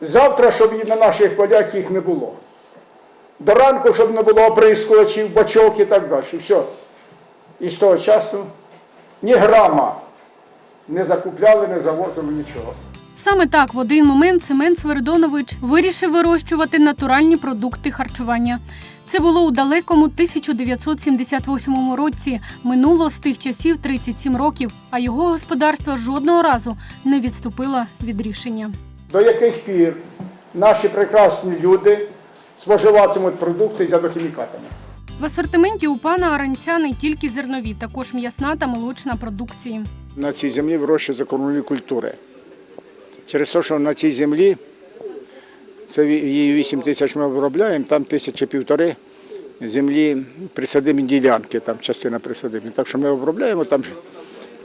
Завтра, щоб на наших полях їх не було. До ранку, щоб не було оприскувачів, бачок і так далі. Все. І з того часу ні грама не закупляли, не завозили нічого. Саме так в один момент Семен Сверидонович вирішив вирощувати натуральні продукти харчування. Це було у далекому 1978 році. Минуло з тих часів 37 років, а його господарство жодного разу не відступило від рішення. До яких пір наші прекрасні люди споживатимуть продукти з ядохімікатами. В асортименті у пана Аранця не тільки зернові, також м'ясна та молочна продукції. На цій землі вирощуються кормові культури. Через те, що на цій землі це її 8 тисяч ми обробляємо, там тисячі півтори землі присадибні ділянки, там частина присадибні. Так що ми обробляємо там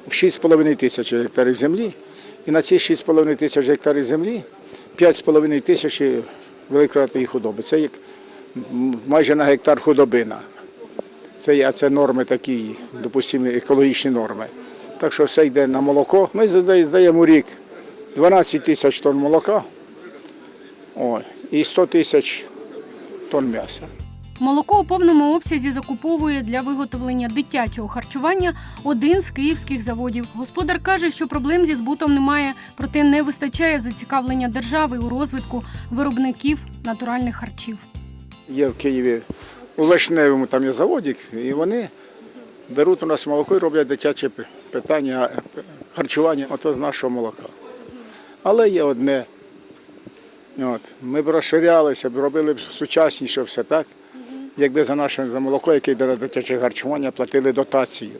6,5 тисяч гектарів землі. І на ці 6,5 тисяч гектарів землі 5,5 тисяч великої худоби. Це як майже на гектар худобина. Це, це норми такі, допустимо, екологічні норми. Так що все йде на молоко. Ми здаємо рік 12 тисяч тонн молока о, і 100 тисяч тонн м'яса. Молоко у повному обсязі закуповує для виготовлення дитячого харчування один з київських заводів. Господар каже, що проблем зі збутом немає, проте не вистачає зацікавлення держави у розвитку виробників натуральних харчів. Є в Києві у Лишневому там є заводик, і вони беруть у нас молоко і роблять дитяче питання е, харчування ото з нашого молока. Але є одне. От, ми б розширялися, б робили б сучасніше все так, якби за наше за молоко, яке йде на дитяче харчування, платили дотацію.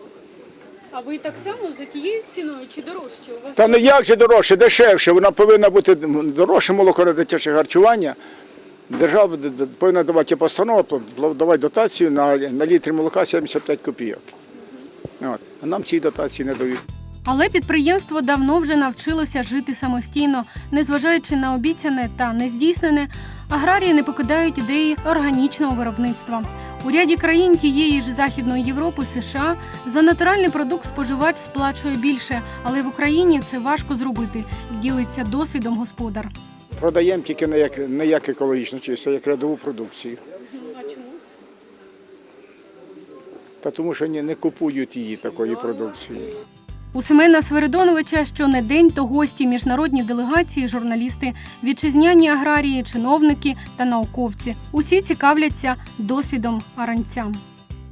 А ви так само за тією ціною чи дорожче? У вас Та не як же дорожче, дешевше. Вона повинна бути дорожче молоко на дитяче харчування. Держава повинна давати постанову, давати дотацію на, на літр молока 75 копійок. От. А нам ці дотації не дають. Але підприємство давно вже навчилося жити самостійно, незважаючи на обіцяне та нездійснене, аграрії не покидають ідеї органічного виробництва. У ряді країн тієї ж Західної Європи США за натуральний продукт споживач сплачує більше, але в Україні це важко зробити. Ділиться досвідом господар. Продаємо тільки не як, не як екологічно чисто, як рядову продукцію. А чому? Та тому що ні, не купують її такої продукції. У Семена Сверидоновича щонедень то гості міжнародні делегації, журналісти, вітчизняні аграрії, чиновники та науковці. Усі цікавляться досвідом аранця.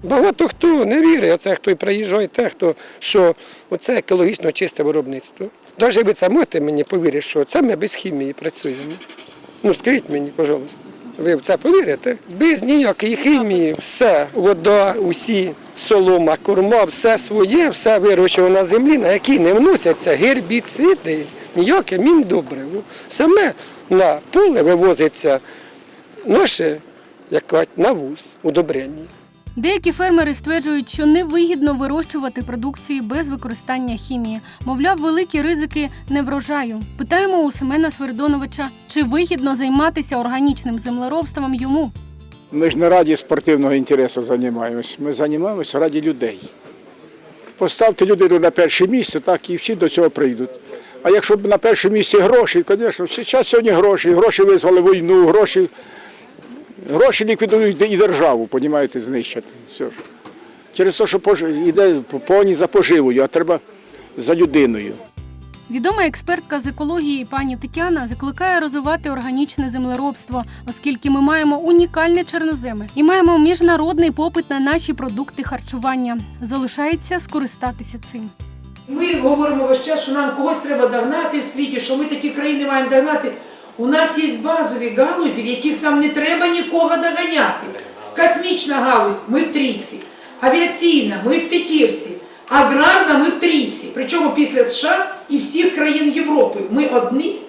Багато хто не вірить, оце хто й приїжджає, те, хто що оце екологічно чисте виробництво. Навіть ви це можете мені повірити, що це ми без хімії працюємо. Ну скажіть мені, пожалуйста. Ви в це повірите? Без ніякої хімії, все, вода, усі, солома, корма, все своє, все вирощено на землі, на якій не вносяться гербіциди, ніяке міндобриво. Саме на поле вивозиться наше як кажуть, навоз, удобрення. Деякі фермери стверджують, що невигідно вирощувати продукції без використання хімії. Мовляв, великі ризики неврожаю. Питаємо у Семена Сверидоновича, чи вигідно займатися органічним землеробством йому. Ми ж не раді спортивного інтересу займаємось, ми займаємося раді людей. Поставте людину на перше місце, так і всі до цього прийдуть. А якщо б на першому місці гроші, звісно, зараз сьогодні гроші, гроші визвали війну, гроші, гроші ліквідують і державу, понімаєте, знищать. Все ж. Через те, що пож- йде повні за поживою, а треба за людиною. Відома експертка з екології пані Тетяна закликає розвивати органічне землеробство, оскільки ми маємо унікальне чорноземи і маємо міжнародний попит на наші продукти харчування. Залишається скористатися цим. Ми говоримо весь час, що нам когось треба догнати в світі, що ми такі країни маємо догнати. У нас є базові галузі, в яких нам не треба нікого доганяти. Космічна галузь ми в трійці, авіаційна ми в п'ятірці, аграрна ми в трійці. Причому після США і всіх країн Європи. Ми одні,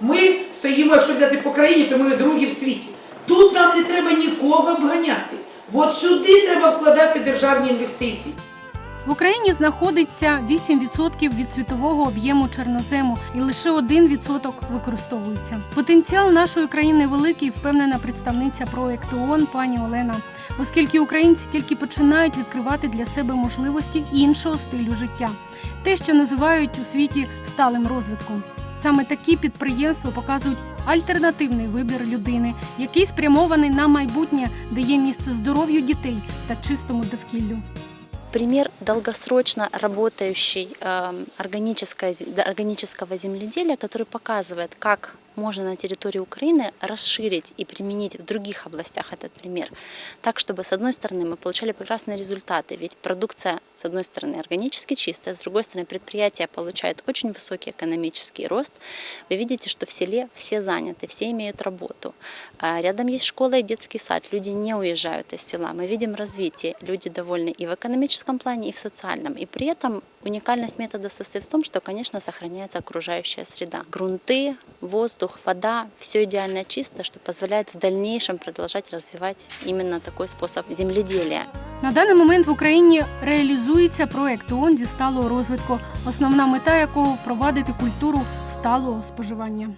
ми стоїмо, якщо взяти по країні, то ми другі в світі. Тут нам не треба нікого обганяти. От сюди треба вкладати державні інвестиції. В Україні знаходиться 8% від світового об'єму чорнозему, і лише 1% використовується. Потенціал нашої країни великий, впевнена представниця проекту ООН пані Олена, оскільки українці тільки починають відкривати для себе можливості іншого стилю життя, те, що називають у світі сталим розвитком. Саме такі підприємства показують альтернативний вибір людини, який спрямований на майбутнє, де є місце здоров'ю дітей та чистому довкіллю Пример долгосрочно работающей эм, органической зе- да, органического земледелия, который показывает, как можно на территории Украины расширить и применить в других областях этот пример. Так, чтобы с одной стороны мы получали прекрасные результаты, ведь продукция с одной стороны органически чистая, с другой стороны предприятие получает очень высокий экономический рост. Вы видите, что в селе все заняты, все имеют работу. А Рядом есть школа и детский сад, люди не уезжают из села. Мы видим развитие, люди довольны и в экономическом плане, и в социальном. И при этом уникальность метода состоит в том, что, конечно, сохраняется окружающая среда. Грунты, воздух, вода, все идеально чисто, что позволяет в дальнейшем продолжать развивать именно такой способ земледелия. На даний момент в Україні реалізується проект ООН зі сталого розвитку, основна мета якого впровадити культуру сталого споживання.